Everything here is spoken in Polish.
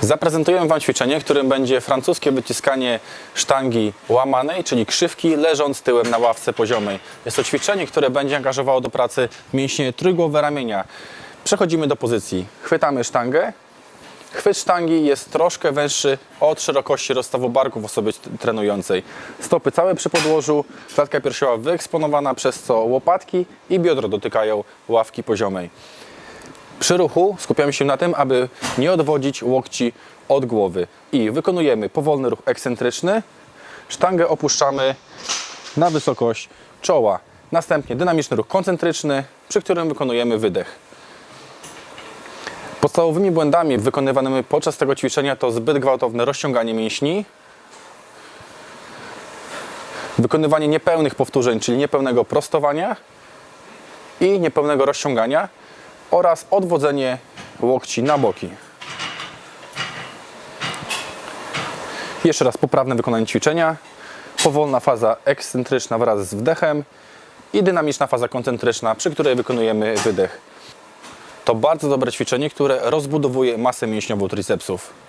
Zaprezentuję Wam ćwiczenie, którym będzie francuskie wyciskanie sztangi łamanej, czyli krzywki, leżąc tyłem na ławce poziomej. Jest to ćwiczenie, które będzie angażowało do pracy mięśnie trójgłowe ramienia. Przechodzimy do pozycji. Chwytamy sztangę. Chwyt sztangi jest troszkę węższy od szerokości rozstawu barków osoby trenującej. Stopy całe przy podłożu, klatka piersiowa wyeksponowana, przez co łopatki i biodro dotykają ławki poziomej. Przy ruchu skupiamy się na tym, aby nie odwodzić łokci od głowy i wykonujemy powolny ruch ekscentryczny. Sztangę opuszczamy na wysokość czoła. Następnie dynamiczny ruch koncentryczny, przy którym wykonujemy wydech. Podstawowymi błędami wykonywanymi podczas tego ćwiczenia to zbyt gwałtowne rozciąganie mięśni, wykonywanie niepełnych powtórzeń, czyli niepełnego prostowania i niepełnego rozciągania oraz odwodzenie łokci na boki. Jeszcze raz poprawne wykonanie ćwiczenia, powolna faza ekscentryczna wraz z wdechem i dynamiczna faza koncentryczna, przy której wykonujemy wydech. To bardzo dobre ćwiczenie, które rozbudowuje masę mięśniową tricepsów.